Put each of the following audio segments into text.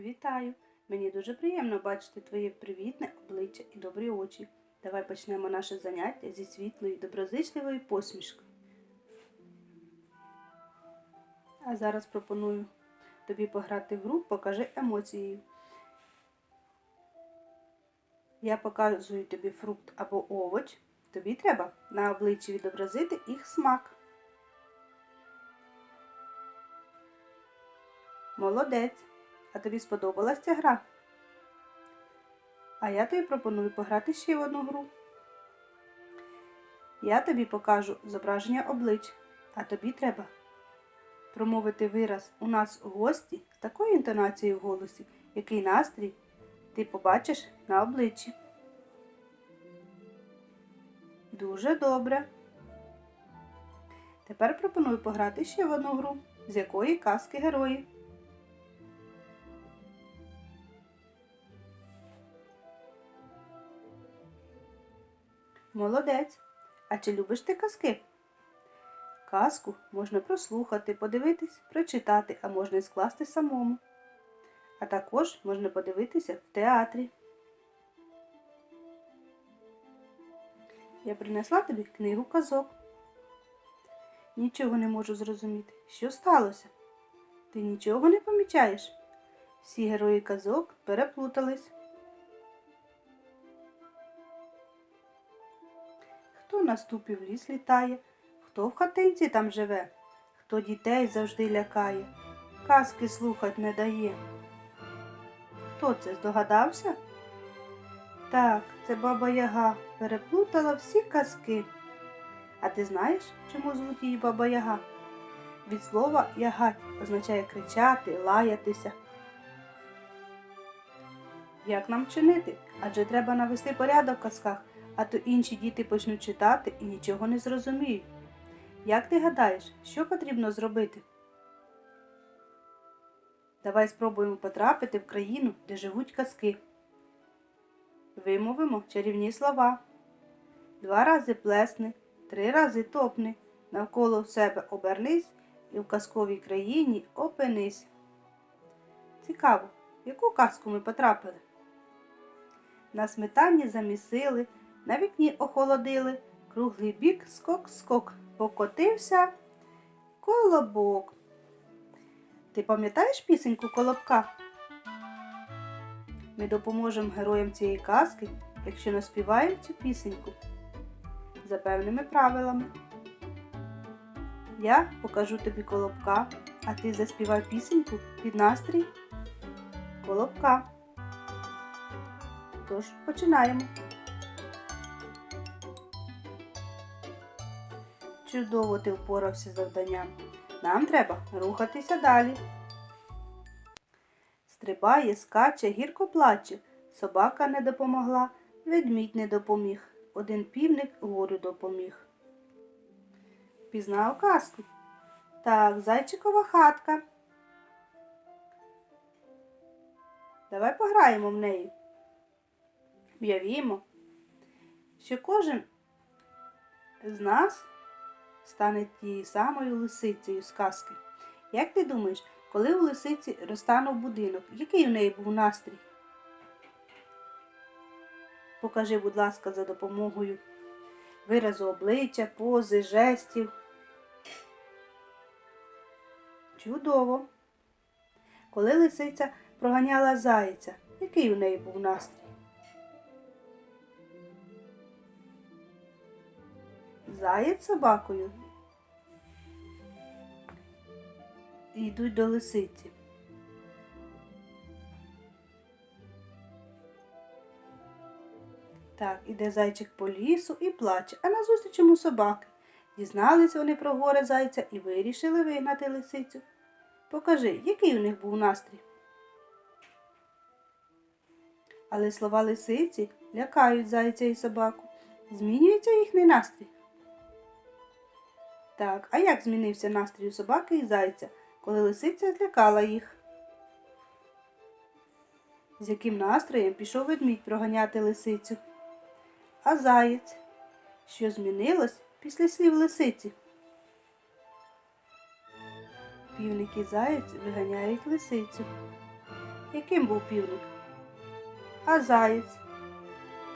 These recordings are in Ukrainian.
Вітаю! Мені дуже приємно бачити твоє привітне обличчя і добрі очі. Давай почнемо наше заняття зі світлої, доброзичливої посмішки. А зараз пропоную тобі пограти в гру Покажи емоції. Я показую тобі фрукт або овоч. Тобі треба на обличчі відобразити їх смак. Молодець! А тобі сподобалась ця гра? А я тобі пропоную пограти ще в одну гру. Я тобі покажу зображення облич, а тобі треба промовити вираз у нас у гості з такою інтонацією в голосі, який настрій ти побачиш на обличчі. Дуже добре. Тепер пропоную пограти ще в одну гру, з якої казки герої. Молодець. А чи любиш ти казки? Казку можна прослухати, подивитись, прочитати, а можна і скласти самому. А також можна подивитися в театрі. Я принесла тобі книгу казок. Нічого не можу зрозуміти. Що сталося? Ти нічого не помічаєш? Всі герої казок переплутались. В ліс літає, хто в хатинці там живе, хто дітей завжди лякає, казки слухать не дає. Хто це здогадався? Так, це баба Яга переплутала всі казки. А ти знаєш, чому звуть її баба Яга? Від слова ягать означає кричати, лаятися. Як нам чинити? Адже треба навести порядок в казках, а то інші діти почнуть читати і нічого не зрозуміють. Як ти гадаєш, що потрібно зробити? Давай спробуємо потрапити в країну, де живуть казки. Вимовимо чарівні слова. Два рази плесни, три рази топни, навколо себе обернись і в казковій країні опинись. Цікаво, в яку казку ми потрапили? На сметані замісили, на вікні охолодили, круглий бік скок-скок, покотився колобок. Ти пам'ятаєш пісеньку колобка? Ми допоможемо героям цієї казки, якщо наспіваємо цю пісеньку за певними правилами. Я покажу тобі колобка, а ти заспівай пісеньку під настрій колобка. Тож починаємо. Чудово ти впорався з завданням. Нам треба рухатися далі. Стрибає, скаче, гірко плаче. Собака не допомогла, ведмідь не допоміг. Один півник горю допоміг. Пізнав казку? Так, зайчикова хатка. Давай пограємо в неї. Уявімо, що кожен з нас стане тією самою лисицею з казки. Як ти думаєш, коли у лисиці розтанув будинок, який у неї був настрій? Покажи, будь ласка, за допомогою виразу обличчя, пози, жестів. Чудово. Коли лисиця проганяла зайця, який у неї був настрій? Заєць собакою і йдуть до лисиці. Так, іде зайчик по лісу і плаче, а назустріч йому собаки. Дізнались вони про горе зайця і вирішили вигнати лисицю. Покажи, який у них був настрій. Але слова лисиці лякають зайця і собаку. Змінюється їхній настрій. Так, а як змінився настрій у собаки і зайця, коли лисиця злякала їх? З яким настроєм пішов ведмідь проганяти лисицю? А заєць? Що змінилось після слів лисиці? Півник і заєць виганяють лисицю. Яким був півник? А заєць?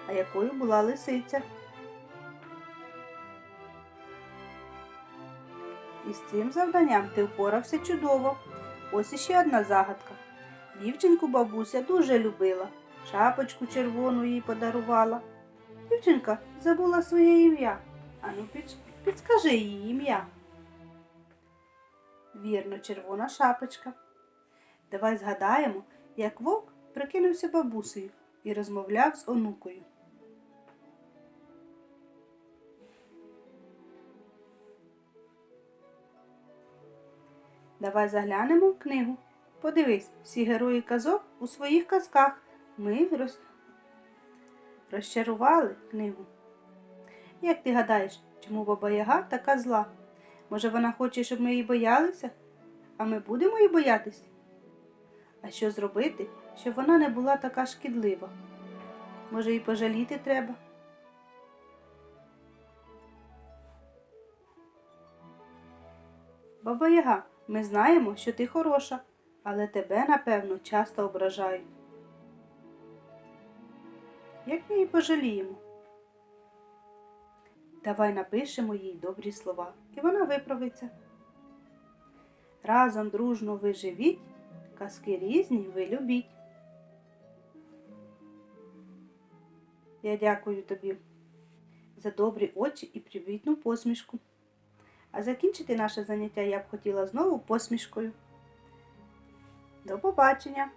А якою була лисиця? І з цим завданням ти впорався чудово. Ось іще одна загадка. Дівчинку бабуся дуже любила, шапочку червону їй подарувала. Дівчинка забула своє ім'я. Ану, під, підскажи її ім'я. Вірно, червона шапочка. Давай згадаємо, як вовк прикинувся бабусею і розмовляв з онукою. Давай заглянемо в книгу. Подивись, всі герої казок у своїх казках ми роз... розчарували книгу. Як ти гадаєш, чому баба Яга така зла? Може, вона хоче, щоб ми її боялися, а ми будемо її боятись? А що зробити, щоб вона не була така шкідлива? Може, її пожаліти треба? Баба Яга, ми знаємо, що ти хороша, але тебе, напевно, часто ображають. Як ми її пожаліємо? Давай напишемо їй добрі слова, і вона виправиться. Разом дружно ви живіть, казки різні ви любіть. Я дякую тобі за добрі очі і привітну посмішку. А закінчити наше заняття я б хотіла знову посмішкою. До побачення!